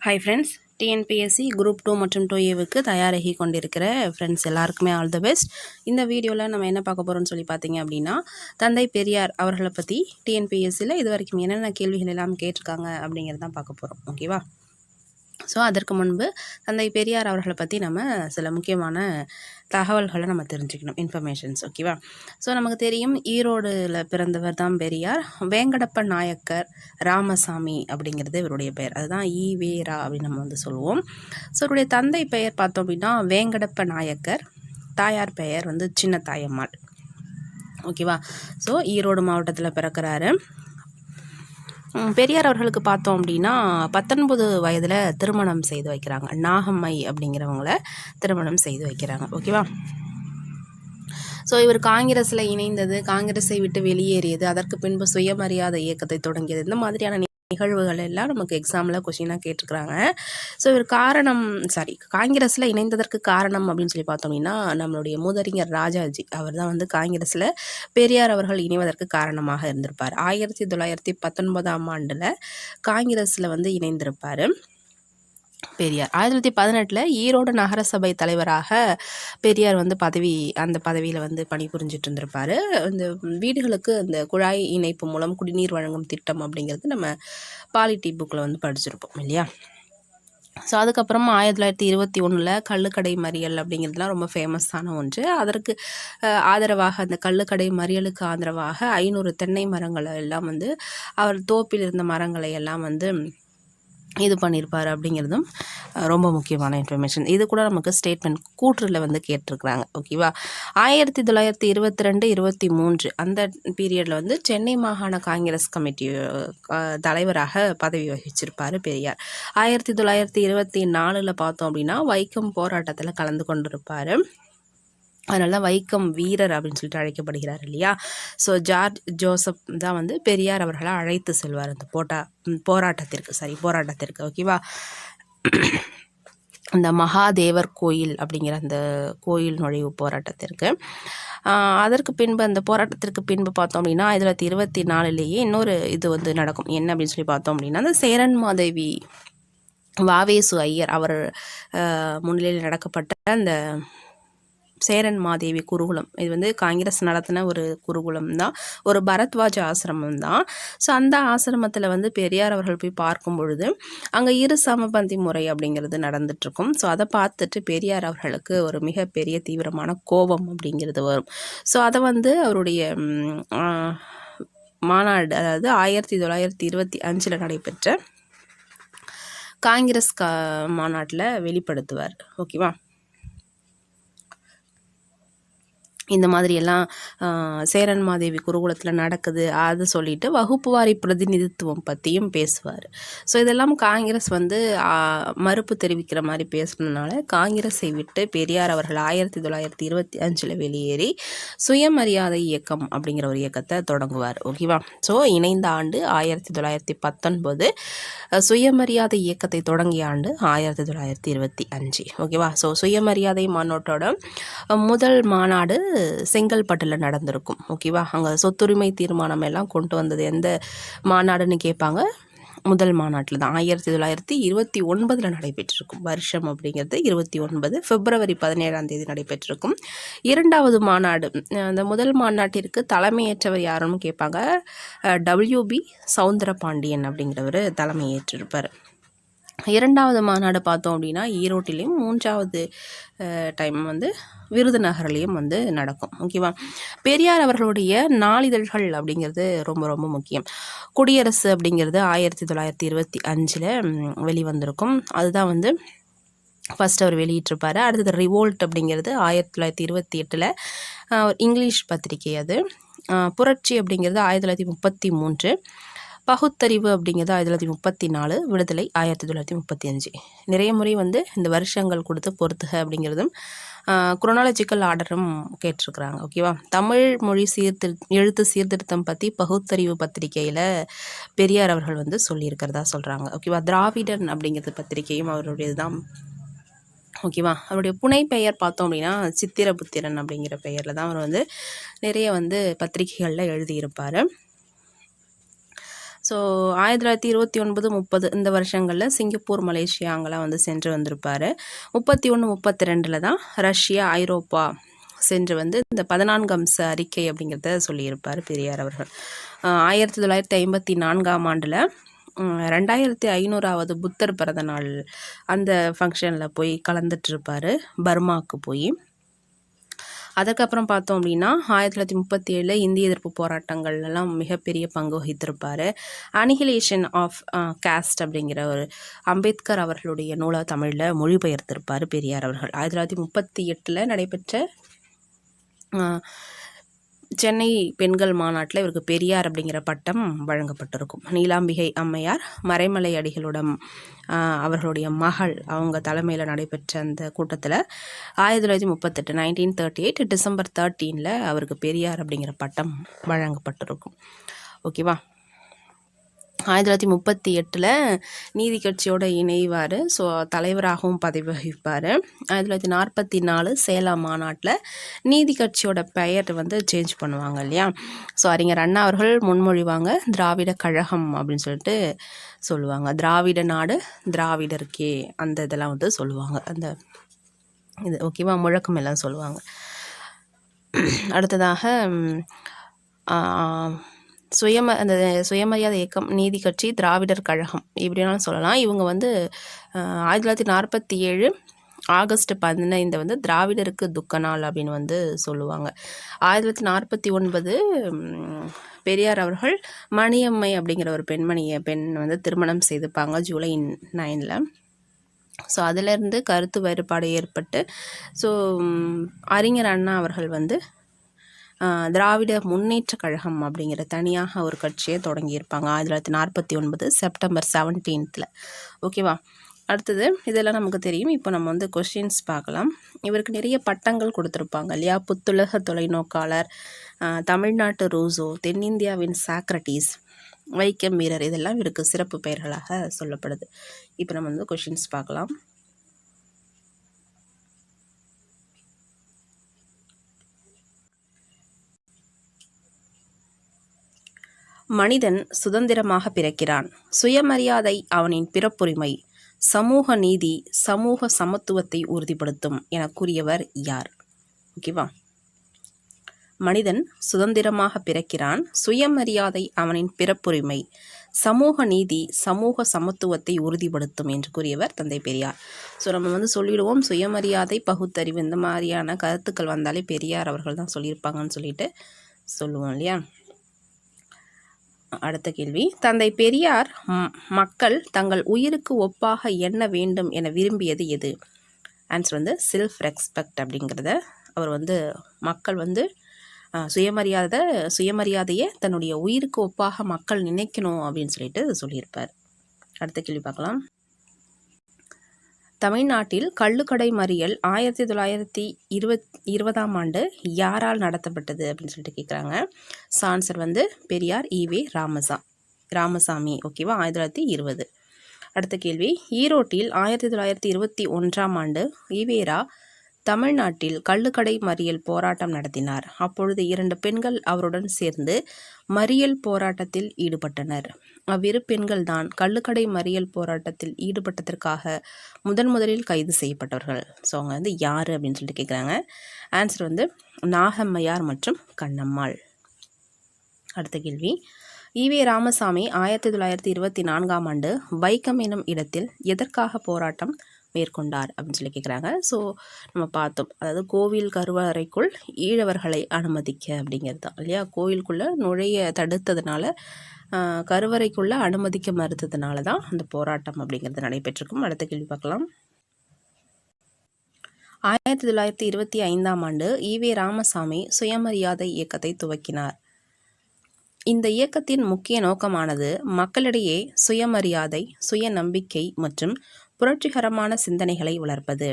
Hi friends TNPSC group two மற்றும் two ஏவுக்கு தயாராகி கொண்டிருக்கிற ஃப்ரெண்ட்ஸ் எல்லாருக்குமே ஆல் த பெஸ்ட் இந்த வீடியோவில் நம்ம என்ன பார்க்க போகிறோம்னு சொல்லி பார்த்தீங்க அப்படின்னா தந்தை பெரியார் அவர்களை பற்றி டிஎன்பிஎஸ்சியில் இது வரைக்கும் என்னென்ன கேள்விகள் எல்லாம் கேட்டிருக்காங்க அப்படிங்கிறது தான் பார்க்க போகிறோம் ஓகேவா ஸோ அதற்கு முன்பு தந்தை பெரியார் அவர்களை பற்றி நம்ம சில முக்கியமான தகவல்களை நம்ம தெரிஞ்சுக்கணும் இன்ஃபர்மேஷன்ஸ் ஓகேவா ஸோ நமக்கு தெரியும் ஈரோடில் பிறந்தவர் தான் பெரியார். வேங்கடப்ப நாயக்கர் ராமசாமி அப்படிங்கிறது இவருடைய பெயர். அதுதான் ஈ வேரா அப்படின்னு நம்ம வந்து சொல்லுவோம். ஸோ இவருடைய தந்தை பெயர் பார்த்தோம் அப்படின்னா வேங்கடப்ப நாயக்கர் தாயார் பெயர் வந்து சின்ன தாயம்மாள் ஓகேவா ஸோ ஈரோடு மாவட்டத்தில் பிறக்கிறாரு. பெரியார் அவர்களுக்கு பார்த்தோம் அப்படின்னா பத்தொன்பது வயதில் திருமணம் செய்து வைக்கிறாங்க. நாகம்மை அப்படிங்கிறவங்கள திருமணம் செய்து வைக்கிறாங்க. ஓகேவா? ஸோ இவர் காங்கிரஸில் இணைந்தது காங்கிரஸை விட்டு வெளியேறியது அதற்கு பின்பு சுயமரியாதை இயக்கத்தை தொடங்கியது இந்த மாதிரியான நிகழ்வுகள் எல்லாம் நமக்கு எக்ஸாமில் கொஷினாக கேட்டிருக்கிறாங்க. ஸோ இவர் காரணம் சாரி காங்கிரஸில் இணைந்ததற்கு காரணம் அப்படின்னு சொல்லி பார்த்தோம் அப்படின்னா நம்மளுடைய மூதறிஞர் ராஜாஜி. அவர் தான் வந்து காங்கிரஸில் பெரியார் அவர்கள் இணைவதற்கு காரணமாக இருந்திருப்பார். ஆயிரத்தி தொள்ளாயிரத்தி பத்தொன்பதாம் ஆண்டில் காங்கிரஸில் வந்து இணைந்திருப்பார். பெரியார். ஆயிரத்தி தொள்ளாயிரத்தி பதினெட்டில் ஈரோடு நகரசபை தலைவராக பெரியார் வந்து பதவி அந்த பதவியில் வந்து பணிபுரிஞ்சிட்டு இருந்திருப்பார். இந்த வீடுகளுக்கு அந்த குழாய் இணைப்பு மூலம் குடிநீர் வழங்கும் திட்டம் அப்படிங்கிறது நம்ம பாலிட்டி புக்கில் வந்து படிச்சிருப்போம் இல்லையா? ஸோ அதுக்கப்புறமா ஆயிரத்தி தொள்ளாயிரத்தி இருபத்தி ஒன்றில் கள்ளுக்கடை மறியல் அப்படிங்கிறதுலாம் ரொம்ப ஃபேமஸான ஒன்று. அதற்கு ஆதரவாக அந்த கள்ளுக்கடை மறியலுக்கு ஆதரவாக ஐநூறு தென்னை மரங்களை எல்லாம் வந்து அவர் தோப்பில் இருந்த மரங்களை எல்லாம் வந்து இது பண்ணியிருப்பார் அப்படிங்கிறதும் ரொம்ப முக்கியமான இன்ஃபர்மேஷன் இது கூட நமக்கு ஸ்டேட்மெண்ட் கூற்றுல வந்து கேட்டிருக்கிறாங்க. ஓகேவா ஆயிரத்தி தொள்ளாயிரத்தி இருபத்தி ரெண்டு இருபத்தி மூன்று அந்த பீரியடில் வந்து சென்னை மாகாண காங்கிரஸ் கமிட்டி தலைவராக பதவி வகிச்சிருப்பார் பெரியார். ஆயிரத்தி தொள்ளாயிரத்தி இருபத்தி நாலில் பார்த்தோம் அப்படின்னா வைக்கம் போராட்டத்தில் கலந்து கொண்டிருப்பார். அதனால வைக்கம் வீரர் அப்படின்னு சொல்லிட்டு அழைக்கப்படுகிறார் இல்லையா? ஸோ ஜார்ஜ் ஜோசப் தான் வந்து பெரியார் அவர்களை அழைத்து செல்வார் அந்த போட்டா போராட்டத்திற்கு சரி போராட்டத்திற்கு ஓகேவா அந்த மகாதேவர் கோயில் அப்படிங்கிற அந்த கோயில் நுழைவு போராட்டத்திற்கு. அதற்கு பின்பு அந்த போராட்டத்திற்கு பின்பு பார்த்தோம் அப்படின்னா ஆயிரத்தி தொள்ளாயிரத்தி இருபத்தி நாலுலேயே இன்னொரு இது வந்து நடக்கும். என்ன அப்படின்னு சொல்லி பார்த்தோம் அப்படின்னா அந்த சேரன் மாதேவி வாவேசு ஐயர் அவர் முன்னிலையில் நடக்கப்பட்ட அந்த சேரன் மாதேவி குருகுலம். இது வந்து காங்கிரஸ் நடத்தின ஒரு குருகுலம் தான். ஒரு பரத்வாஜ் ஆசிரமம் தான். ஸோ அந்த ஆசிரமத்தில் வந்து பெரியார் அவர்கள் போய் பார்க்கும் பொழுது அங்கே இரு சமபந்தி முறை அப்படிங்கிறது நடந்துட்டுருக்கும். ஸோ அதை பார்த்துட்டு பெரியார் அவர்களுக்கு ஒரு மிகப்பெரிய தீவிரமான கோபம் அப்படிங்கிறது வரும். ஸோ அதை வந்து அவருடைய மாநாடு அதாவது ஆயிரத்தி தொள்ளாயிரத்தி இருபத்தி அஞ்சில் நடைபெற்ற காங்கிரஸ் கா மாநாட்டில் வெளிப்படுத்துவார். ஓகேவா? இந்த மாதிரியெல்லாம் சேரன் மாதேவி குருகுலத்தில் நடக்குது அதை சொல்லிட்டு வகுப்பு வாரி பிரதிநிதித்துவம் பற்றியும் பேசுவார். ஸோ இதெல்லாம் காங்கிரஸ் வந்து மறுப்பு தெரிவிக்கிற மாதிரி பேசுனதுனால காங்கிரஸை விட்டு பெரியார் அவர்கள் ஆயிரத்தி தொள்ளாயிரத்தி இருபத்தி அஞ்சில் வெளியேறி சுயமரியாதை இயக்கம் அப்படிங்கிற ஒரு இயக்கத்தை தொடங்குவார். ஓகேவா ஸோ இணைந்த ஆண்டு ஆயிரத்தி தொள்ளாயிரத்தி பத்தொன்பது சுயமரியாதை இயக்கத்தை தொடங்கிய ஆண்டு ஆயிரத்தி தொள்ளாயிரத்தி இருபத்தி அஞ்சு. ஓகேவா ஸோ சுயமரியாதை மாநாட்டோட முதல் மாநாடு செங்கல்பட்டில் நடந்திருக்கும். ஓகேவா? அங்கே சொத்துரிமை தீர்மானம் எல்லாம் கொண்டு வந்தது எந்த மாநாடுன்னு கேட்பாங்க? முதல் மாநாட்டில் தான். ஆயிரத்தி தொள்ளாயிரத்தி இருபத்தி ஒன்பதில் நடைபெற்றிருக்கும். வருஷம் அப்படிங்கிறது இருபத்தி ஒன்பது. பிப்ரவரி பதினேழாம் தேதி நடைபெற்றிருக்கும். இரண்டாவது மாநாடு அந்த முதல் மாநாட்டிற்கு தலைமையேற்றவர் யாருன்னு கேட்பாங்க? டபிள்யூபி சவுந்தர பாண்டியன் அப்படிங்கிறவர் தலைமையேற்றிருப்பார். இரண்டாவது மாநாடு பார்த்தோம் அப்படின்னா ஈரோட்டிலையும் மூன்றாவது டைம் வந்து விருதுநகர்லேயும் வந்து நடக்கும். ஓகேவா பெரியார் அவர்களுடைய நாளிதழ்கள் அப்படிங்கிறது ரொம்ப ரொம்ப முக்கியம். குடியரசு அப்படிங்கிறது ஆயிரத்தி தொள்ளாயிரத்தி இருபத்தி அஞ்சில் வெளிவந்திருக்கும். அதுதான் வந்து ஃபஸ்ட் அவர் வெளியிட்டிருப்பார். அடுத்தது ரிவோல்ட் அப்படிங்கிறது ஆயிரத்தி தொள்ளாயிரத்தி இருபத்தி எட்டில் இங்கிலீஷ் பத்திரிகை அது. புரட்சி அப்படிங்கிறது ஆயிரத்தி தொள்ளாயிரத்தி முப்பத்தி மூன்று. பகுத்தறிவு அப்படிங்கிறது ஆயிரத்தி தொள்ளாயிரத்தி முப்பத்தி நாலு விடுதலை ஆயிரத்தி தொள்ளாயிரத்தி முப்பத்தி அஞ்சு. நிறைய முறை வந்து இந்த வருஷங்கள் கொடுத்து பொறுத்துக அப்படிங்கிறதும் குரோனாலஜிக்கல் ஆர்டரும் கேட்டிருக்கிறாங்க. ஓகேவா தமிழ் மொழி சீர்திரு எழுத்து சீர்திருத்தம் பற்றி பகுத்தறிவு பத்திரிகையில் பெரியார் அவர்கள் வந்து சொல்லியிருக்கிறதா சொல்கிறாங்க ஓகேவா திராவிடன் அப்படிங்கிறது பத்திரிகையும் அவருடையது தான் ஓகேவா அவருடைய புனை பெயர் பார்த்தோம் அப்படின்னா சித்திரபுத்திரன் அப்படிங்கிற பெயரில் தான் அவர் வந்து நிறைய வந்து பத்திரிகைகளில் எழுதியிருப்பார். ஸோ ஆயிரத்தி தொள்ளாயிரத்தி இருபத்தி ஒன்பது முப்பது இந்த வருஷங்களில் சிங்கப்பூர் மலேசியா அங்கெல்லாம் வந்து சென்று வந்திருப்பார். முப்பத்தி ஒன்று முப்பத்தி ரெண்டில் தான் ரஷ்யா ஐரோப்பா சென்று வந்து இந்த பதினான்கு அம்ச அறிக்கை அப்படிங்கிறத சொல்லியிருப்பார் பெரியார் அவர்கள். ஆயிரத்தி தொள்ளாயிரத்தி ஐம்பத்தி நான்காம் ஆண்டில் ரெண்டாயிரத்தி ஐநூறாவது புத்தர் பிறந்த நாள் அந்த ஃபங்க்ஷனில் போய் கலந்துட்டு இருப்பார் பர்மாவுக்கு போய். அதுக்கப்புறம் பார்த்தோம் அப்படின்னா ஆயிரத்தி தொள்ளாயிரத்தி முப்பத்தி ஏழில் இந்திய எதிர்ப்பு போராட்டங்கள்லாம் மிகப்பெரிய பங்கு வகித்திருப்பார். அனிஹிலேஷன் ஆஃப் காஸ்ட் அப்படிங்கிற ஒரு அம்பேத்கர் அவர்களுடைய நூலாக தமிழில் மொழிபெயர்த்திருப்பார் பெரியார் அவர்கள். ஆயிரத்தி தொள்ளாயிரத்தி முப்பத்தி எட்டில் நடைபெற்ற uh, சென்னை பெண்கள் மாநாட்டில் இவருக்கு பெரியார் அப்படிங்கிற பட்டம் வழங்கப்பட்டிருக்கும். நீலாம்பிகை அம்மையார் மறைமலை அடிகளோட அவர்களுடைய மகள் அவங்க தலைமையில் நடைபெற்ற அந்த கூட்டத்தில் ஆயிரத்தி தொள்ளாயிரத்தி முப்பத்தெட்டு நைன்டீன் தேர்ட்டி எயிட் டிசம்பர் தேர்ட்டீனில் அவருக்கு பெரியார் அப்படிங்கிற பட்டம் வழங்கப்பட்டிருக்கும். ஓகேவா? ஆயிரத்தி தொள்ளாயிரத்தி முப்பத்தி எட்டில் நீதி கட்சியோட இணைவார். ஸோ தலைவராகவும் பதவி வகிப்பார் ஆயிரத்தி தொள்ளாயிரத்தி நாற்பத்தி நாலு சேலம் மாநாட்டில் நீதி கட்சியோட பெயர் வந்து சேஞ்ச் பண்ணுவாங்க இல்லையா? ஸோ அறிஞர் அண்ணா அவர்கள் முன்மொழிவாங்க திராவிட கழகம் அப்படின்னு சொல்லிட்டு சொல்லுவாங்க. திராவிட நாடு திராவிடருக்கே அந்த இதெல்லாம் வந்து சொல்லுவாங்க. அந்த இது ஓகேவா முழக்கம் எல்லாம் சொல்லுவாங்க. அடுத்ததாக சுயம அந்த சுயமரியாதை இயக்கம் நீதி கட்சி திராவிடர் கழகம் இப்படினாலும் சொல்லலாம். இவங்க வந்து ஆயிரத்தி தொள்ளாயிரத்தி நாற்பத்தி ஏழு ஆகஸ்ட் பதினைந்து வந்து திராவிடருக்கு துக்க நாள் அப்படின்னு வந்து சொல்லுவாங்க. ஆயிரத்தி தொள்ளாயிரத்தி நாற்பத்தி ஒன்பது பெரியார் அவர்கள் மணியம்மை அப்படிங்கிற ஒரு பெண்மணியை பெண் வந்து திருமணம் செய்துப்பாங்க ஜூலை நைனில். ஸோ அதிலிருந்து கருத்து வேறுபாடு ஏற்பட்டு ஸோ அறிஞர் அண்ணா அவர்கள் வந்து திராவிட முன்னேற்ற கழகம் அப்படிங்கிற தனியாக ஒரு கட்சியை தொடங்கியிருப்பாங்க. ஆயிரத்தி தொள்ளாயிரத்தி நாற்பத்தி ஒன்பது செப்டம்பர் செவன்டீன்த்தில் ஓகேவா அடுத்தது இதெல்லாம் நமக்கு தெரியும். இப்போ நம்ம வந்து கொஷின்ஸ் பார்க்கலாம். இவருக்கு நிறைய பட்டங்கள் கொடுத்துருப்பாங்க இல்லையா? புத்துலக தொலைநோக்காளர் தமிழ்நாட்டு ரோசோ தென்னிந்தியாவின் சாக்ரட்டிஸ் வைக்கம் வீரர் இதெல்லாம் இவருக்கு சிறப்பு பெயர்களாக சொல்லப்படுது. இப்போ நம்ம வந்து கொஷின்ஸ் பார்க்கலாம். மனிதன் சுதந்திரமாக பிறக்கிறான். சுயமரியாதை அவனின் பிறப்புரிமை சமூக நீதி சமூக சமத்துவத்தை உறுதிப்படுத்தும் என கூறியவர் யார்? ஓகேவா மனிதன் சுதந்திரமாக பிறக்கிறான். சுயமரியாதை அவனின் பிறப்புரிமை சமூக நீதி சமூக சமத்துவத்தை உறுதிப்படுத்தும் என்று கூறியவர் தந்தை பெரியார். ஸோ நம்ம வந்து சொல்லிடுவோம் சுயமரியாதை பகுத்தறிவு இந்த மாதிரியான கருத்துக்கள் வந்தாலே பெரியார் அவர்கள் தான் சொல்லியிருப்பாங்கன்னு சொல்லிட்டு சொல்லுவோம் இல்லையா? அடுத்த கேள்வி. தந்தை பெரியார் மக்கள் தங்கள் உயிருக்கு ஒப்பாக எண்ண வேண்டும் என விரும்பியது எது? ஆன்சர் வந்து செல்ஃப் ரெஸ்பெக்ட் அப்படிங்கிறத. அவர் வந்து மக்கள் வந்து சுயமரியாதை சுயமரியாதையை தன்னுடைய உயிருக்கு ஒப்பாக மக்கள் நினைக்கணும் அப்படின்னு சொல்லிட்டு சொல்லியிருப்பார். அடுத்த கேள்வி பார்க்கலாம். தமிழ்நாட்டில் கள்ளுக்கடை மறியல் ஆயிரத்தி தொள்ளாயிரத்தி இருபத் இருபதாம் ஆண்டு யாரால் நடத்தப்பட்டது அப்படின்னு சொல்லிட்டு கேட்குறாங்க சான்சர் வந்து பெரியார் ஈவே ராமசா ராமசாமி ஓகேவா ஆயிரத்தி தொள்ளாயிரத்தி இருபது. அடுத்த கேள்வி. ஈரோட்டில் ஆயிரத்தி தொள்ளாயிரத்தி இருபத்தி ஒன்றாம் ஆண்டு ஈவேரா தமிழ்நாட்டில் கள்ளுக்கடை மறியல் போராட்டம் நடத்தினார். அப்பொழுது இரண்டு பெண்கள் அவருடன் சேர்ந்து மறியல் போராட்டத்தில் ஈடுபட்டனர். அவ்விரு பெண்கள் தான் கள்ளுக்கடை மறியல் போராட்டத்தில் ஈடுபட்டதற்காக முதன் முதலில் கைது செய்யப்பட்டவர்கள். ஸோ அவங்க வந்து யார் அப்படின்னு சொல்லிட்டு கேட்குறாங்க ஆன்சர் வந்து நாகம்மையார் மற்றும் கண்ணம்மாள். அடுத்த கேள்வி. ஈவே ராமசாமி ஆயிரத்தி தொள்ளாயிரத்தி இருபத்தி நான்காம் ஆண்டு வைக்கம் எனும் இடத்தில் எதற்காக போராட்டம் மேற்கொண்டார் அப்படின்னு சொல்லி கேட்குறாங்க ஸோ நம்ம பார்த்தோம். அதாவது கோவில் கருவறைக்குள் ஈழவர்களை அனுமதிக்க அப்படிங்கிறது தான் இல்லையா? கோவிலுக்குள்ளே நுழைய தடுத்ததுனால கருவறைக்குள்ளே அனுமதிக்க மறுத்ததுனால தான் அந்த போராட்டம் அப்படிங்கிறது நடைபெற்றிருக்கும். அடுத்த கேள்வி பார்க்கலாம். ஆயிரத்தி தொள்ளாயிரத்தி இருபத்தி ஐந்தாம் ஆண்டு ஈவே ராமசாமி சுயமரியாதை இயக்கத்தை துவக்கினார். இந்த இயக்கத்தின் முக்கிய நோக்கமானது மக்களிடையே சுயமரியாதை சுய நம்பிக்கை மற்றும் புரட்சிகரமான சிந்தனைகளை வளர்ப்பது.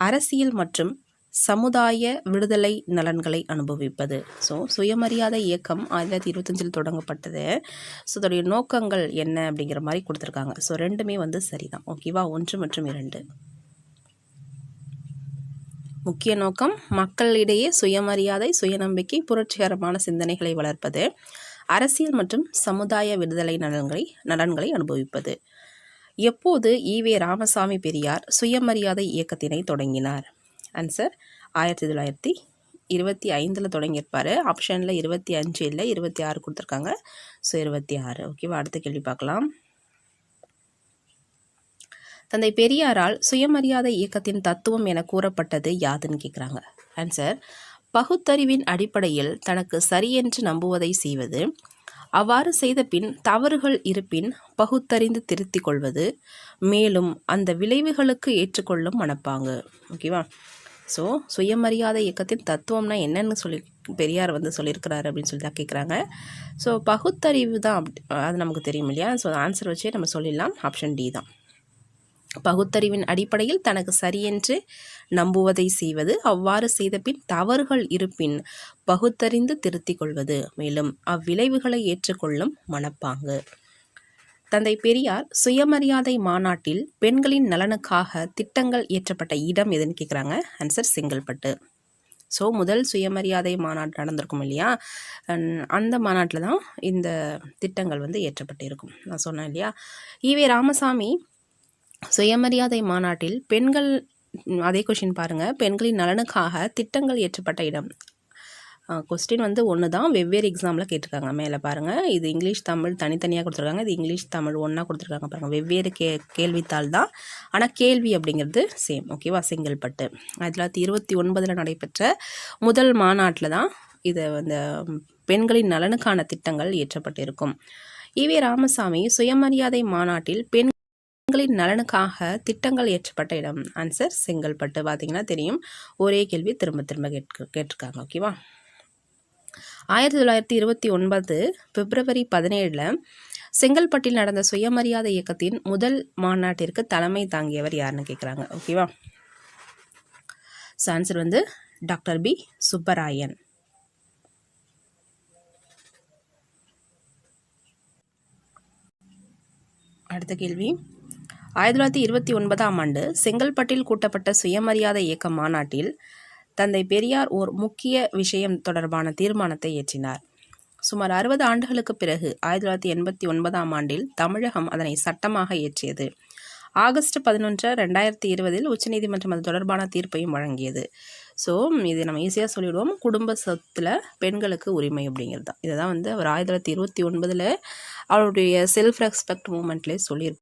அரசியல் மற்றும் சமுதாய விடுதலை நலன்களை அனுபவிப்பது. ஸோ சுயமரியாதை இயக்கம் ஆயிரத்தி தொள்ளாயிரத்தி இருபத்தஞ்சில் தொடங்கப்பட்டது. ஸோ அதோடைய நோக்கங்கள் என்ன அப்படிங்கிற மாதிரி கொடுத்துருக்காங்க. ஸோ ரெண்டுமே வந்து சரிதான். ஓகேவா ஒன்று மற்றும் இரண்டு. முக்கிய நோக்கம் மக்களிடையே சுயமரியாதை சுயநம்பிக்கை புரட்சிகரமான சிந்தனைகளை வளர்ப்பது. அரசியல் மற்றும் சமுதாய விடுதலை நலன்களை நலன்களை அனுபவிப்பது. எப்போது ஈவே ராமசாமி பெரியார் சுயமரியாதை இயக்கத்தினை தொடங்கினார்? ஆன்சர் ஆயிரத்தி தொள்ளாயிரத்தி இருபத்தி ஐந்தில் தொடங்கியிருப்பார். ஆப்ஷனில் இருபத்தி அஞ்சு இல்லை இருபத்தி ஆறு கொடுத்துருக்காங்க. ஸோ இருபத்தி ஆறு. ஓகேவா அடுத்த கேள்வி பார்க்கலாம். தந்தை பெரியாரால் சுயமரியாதை இயக்கத்தின் தத்துவம் என கூறப்பட்டது யாதுன்னு கேட்குறாங்க ஆன்சர் பகுத்தறிவின் அடிப்படையில் தனக்கு சரியென்று நம்புவதை செய்வது அவ்வாறு செய்த பின் தவறுகள் இருப்பின் பகுத்தறிந்து திருத்திக் கொள்வது மேலும் அந்த விளைவுகளுக்கு ஏற்றுக்கொள்ளும் மனப்பாங்கு. ஓகேவா ஸோ சுயமரியாதை இயக்கத்தின் தத்துவம்னா என்னன்னு சொல்லி பெரியார் வந்து சொல்லியிருக்கிறாரு அப்படின்னு சொல்லி தான் கேட்குறாங்க ஸோ பகுத்தறிவு தான் அப்படி அது நமக்கு தெரியும் இல்லையா? ஸோ ஆன்சர் வச்சே நம்ம சொல்லிடலாம். ஆப்ஷன் டி தான். பகுத்தறிவின் அடிப்படையில் தனக்கு சரியென்று நம்புவதை செய்வது அவ்வாறு செய்த பின் தவறுகள் இருப்பின் பகுத்தறிந்து திருத்திக் கொள்வது. மேலும் அவ்விளைவுகளை ஏற்றுக்கொள்ளும் மனப்பாங்கு. தந்தை பெரியார் சுயமரியாதை மாநாட்டில் பெண்களின் நலனுக்காக திட்டங்கள் இயற்றப்பட்ட இடம் எதுன்னு கேட்குறாங்க ஆன்சர் செங்கல்பட்டு ஸோ முதல் சுயமரியாதை மாநாடு நடந்திருக்கும் இல்லையா? அந்த மாநாட்டில் தான் இந்த திட்டங்கள் வந்து ஏற்றப்பட்டு இருக்கும். நான் சொன்னேன் இல்லையா? ஈவே ராமசாமி சுயமரியாதை மாநாட்டில் பெண்கள் அதே கொஷின் பாருங்கள் பெண்களின் நலனுக்காக திட்டங்கள் ஏற்றப்பட்ட இடம். கொஸ்டின் வந்து ஒன்று தான் வெவ்வேறு எக்ஸாமில் கேட்டிருக்காங்க. மேலே பாருங்கள் இது இங்கிலீஷ் தமிழ் தனித்தனியாக கொடுத்துருக்காங்க. இது இங்கிலீஷ் தமிழ் ஒன்றா கொடுத்துருக்காங்க பாருங்கள் வெவ்வேறு கே கேள்வித்தாள் தான் ஆனால் கேள்வி அப்படிங்கிறது சேம் ஓகேவா செங்கல்பட்டு ஆயிரத்தி தொள்ளாயிரத்தி இருபத்தி ஒன்பதில் நடைபெற்ற முதல் மாநாட்டில் தான் இதை அந்த பெண்களின் நலனுக்கான திட்டங்கள் இயற்றப்பட்டிருக்கும். ஈவே ராமசாமி சுயமரியாதை மாநாட்டில் பெண் பெண்களின் நலனுக்காக திட்டங்கள் ஏற்றப்பட்ட இடம். ஆன்சர் செங்கல்பட்டு பார்த்தீங்கன்னா தெரியும். ஒரே கேள்வி திரும்ப திரும்ப கேட்க கேட்டிருக்காங்க. ஓகேவா ஆயிரத்தி தொள்ளாயிரத்தி இருபத்தி ஒன்பது பிப்ரவரி பதினேழில் செங்கல்பட்டில் நடந்த சுயமரியாதை இயக்கத்தின் முதல் மாநாட்டிற்கு தலைமை தாங்கியவர் யாருன்னு கேட்குறாங்க ஓகேவா ஸோ ஆன்சர் வந்து டாக்டர் பி. சுப்பராயன். அடுத்த கேள்வி. ஆயிரத்தி தொள்ளாயிரத்தி இருபத்தி ஒன்பதாம் ஆண்டு செங்கல்பட்டில் கூட்டப்பட்ட சுயமரியாதை இயக்க மாநாட்டில் தந்தை பெரியார் ஓர் முக்கிய விஷயம் தொடர்பான தீர்மானத்தை இயற்றினார். சுமார் அறுபது ஆண்டுகளுக்கு பிறகு ஆயிரத்தி தொள்ளாயிரத்தி எண்பத்தி ஒன்பதாம் ஆண்டில் தமிழகம் அதனை சட்டமாக இயற்றியது. ஆகஸ்ட் பதினொன்று ரெண்டாயிரத்தி இருபதில் உச்சநீதிமன்றம் அது தொடர்பான தீர்ப்பையும் வழங்கியது. ஸோ இது நம்ம ஈஸியாக சொல்லிவிடுவோம் குடும்ப சொத்தில் பெண்களுக்கு உரிமை அப்படிங்கிறது தான். இதை தான் வந்து அவர் ஆயிரத்தி தொள்ளாயிரத்தி இருபத்தி ஒன்பதில் அவருடைய செல்ஃப் ரெஸ்பெக்ட் மூமெண்ட்லேயே சொல்லியிருப்பார்